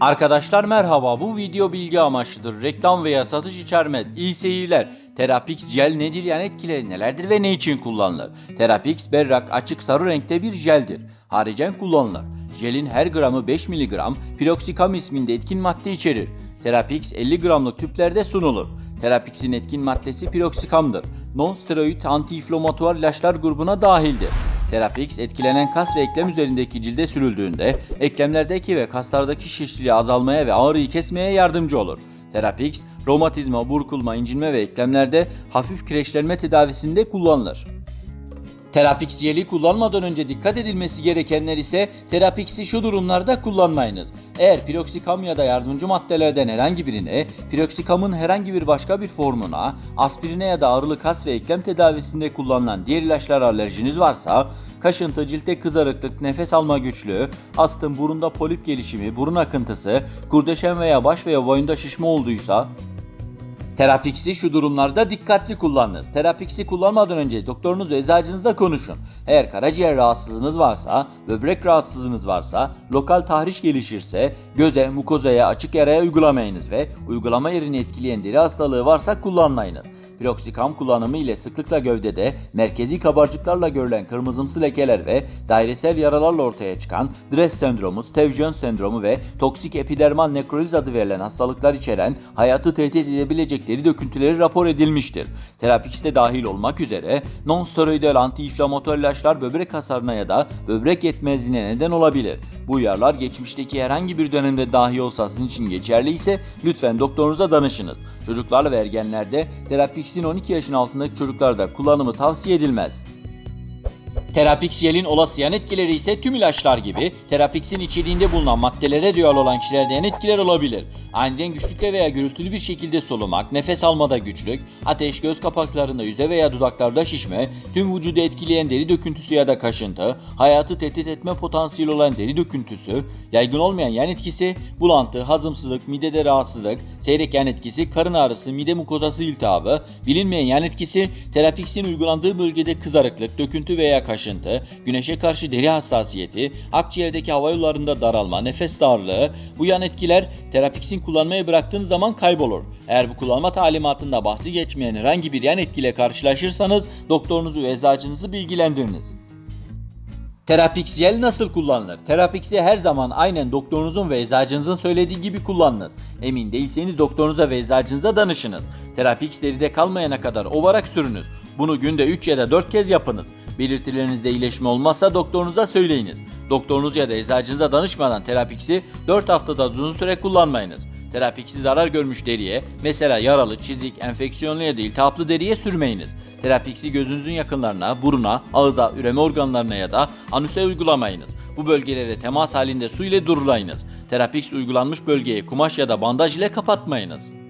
Arkadaşlar merhaba bu video bilgi amaçlıdır. Reklam veya satış içermez. İyi seyirler. Terapix jel nedir yani etkileri nelerdir ve ne için kullanılır? Terapix berrak açık sarı renkte bir jeldir. Haricen kullanılır. Jelin her gramı 5 mg piroxikam isminde etkin madde içerir. Terapix 50 gramlık tüplerde sunulur. Terapix'in etkin maddesi piroksikamdır. Non-steroid anti-inflamatuar ilaçlar grubuna dahildir. Terapix etkilenen kas ve eklem üzerindeki cilde sürüldüğünde eklemlerdeki ve kaslardaki şişliği azalmaya ve ağrıyı kesmeye yardımcı olur. Terapix, romatizma, burkulma, incinme ve eklemlerde hafif kireçlenme tedavisinde kullanılır. Terapix kullanmadan önce dikkat edilmesi gerekenler ise Terapix'i şu durumlarda kullanmayınız. Eğer piroksikam ya da yardımcı maddelerden herhangi birine, piroksikamın herhangi bir başka bir formuna, aspirine ya da ağrılı kas ve eklem tedavisinde kullanılan diğer ilaçlara alerjiniz varsa, kaşıntı, ciltte kızarıklık, nefes alma güçlüğü, astım, burunda polip gelişimi, burun akıntısı, kurdeşen veya baş veya boyunda şişme olduysa, Terapix'i şu durumlarda dikkatli kullanınız. Terapix'i kullanmadan önce doktorunuz ve eczacınızla konuşun. Eğer karaciğer rahatsızlığınız varsa, böbrek rahatsızlığınız varsa, lokal tahriş gelişirse, göze, mukozaya, açık yaraya uygulamayınız ve uygulama yerini etkileyen deri hastalığı varsa kullanmayınız. Piroksikam kullanımı ile sıklıkla gövdede merkezi kabarcıklarla görülen kırmızımsı lekeler ve dairesel yaralarla ortaya çıkan Dress sendromu, Stevjon sendromu ve toksik epidermal nekroliz adı verilen hastalıklar içeren hayatı tehdit edebilecek deri döküntüleri rapor edilmiştir. Terapix'te dahil olmak üzere non-steroidal anti-inflamatuar ilaçlar böbrek hasarına ya da böbrek yetmezliğine neden olabilir. Bu uyarılar geçmişteki herhangi bir dönemde dahi olsa sizin için geçerli ise lütfen doktorunuza danışınız. Çocuklarla ve ergenlerde Terapix'in 12 yaşın altındaki çocuklarda kullanımı tavsiye edilmez. Terapix jelin olası yan etkileri ise tüm ilaçlar gibi Terapix'in içeriğinde bulunan maddelere duyarlı olan kişilerde yan etkiler olabilir. Aniden güçlükle veya gürültülü bir şekilde solumak, nefes almada güçlük, ateş, göz kapaklarında, yüzde veya dudaklarda şişme, tüm vücudu etkileyen deri döküntüsü ya da kaşıntı, hayatı tehdit etme potansiyeli olan deri döküntüsü, yaygın olmayan yan etkisi, bulantı, hazımsızlık, midede rahatsızlık, seyrek yan etkisi, karın ağrısı, mide mukozası iltihabı, bilinmeyen yan etkisi, Terapix'in uygulandığı bölgede kızarıklık, döküntü veya kaşıntı, güneşe karşı deri hassasiyeti, akciğerdeki hava yollarında daralma, nefes darlığı, bu yan etkiler Terapix'in kullanmayı bıraktığınız zaman kaybolur. Eğer bu kullanma talimatında bahsi geçmeyen herhangi bir yan etkiyle karşılaşırsanız doktorunuzu ve eczacınızı bilgilendiriniz. Terapix jel nasıl kullanılır? Terapix'i her zaman aynen doktorunuzun ve eczacınızın söylediği gibi kullanınız. Emin değilseniz doktorunuza ve eczacınıza danışınız. Terapix deride kalmayana kadar ovarak sürünüz. Bunu günde 3 ya da 4 kez yapınız. Belirtilerinizde iyileşme olmazsa doktorunuza söyleyiniz. Doktorunuz ya da eczacınıza danışmadan Terapix'i 4 haftada uzun süre kullanmayınız. Terapiksi zarar görmüş deriye, mesela yaralı, çizik, enfeksiyonlu ya da iltihaplı deriye sürmeyiniz. Terapiksi gözünüzün yakınlarına, buruna, ağıza, üreme organlarına ya da anüse uygulamayınız. Bu bölgelere temas halinde su ile durulayınız. Terapix uygulanmış bölgeyi kumaş ya da bandaj ile kapatmayınız.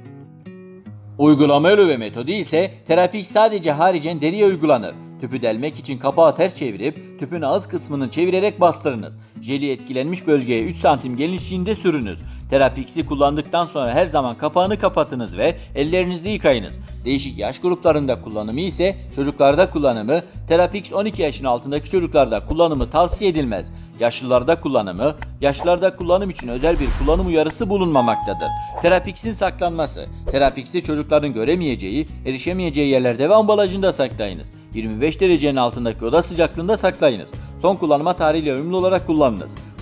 Uygulama yolu ve metodu ise terapik sadece haricen deriye uygulanır. Tüpü delmek için kapağı ters çevirip tüpün ağız kısmını çevirerek bastırınız. Jeli etkilenmiş bölgeye 3 santim genişliğinde sürünüz. Terapix'i kullandıktan sonra her zaman kapağını kapatınız ve ellerinizi yıkayınız. Değişik yaş gruplarında kullanımı ise çocuklarda kullanımı, Terapix 12 yaşın altındaki çocuklarda kullanımı tavsiye edilmez. Yaşlılarda kullanımı, yaşlılarda kullanım için özel bir kullanım uyarısı bulunmamaktadır. Terapix'in saklanması, Terapix'i çocukların göremeyeceği, erişemeyeceği yerlerde ve ambalajında saklayınız. 25 derecenin altındaki oda sıcaklığında saklayınız. Son kullanma tarihiyle uyumlu olarak kullanınız.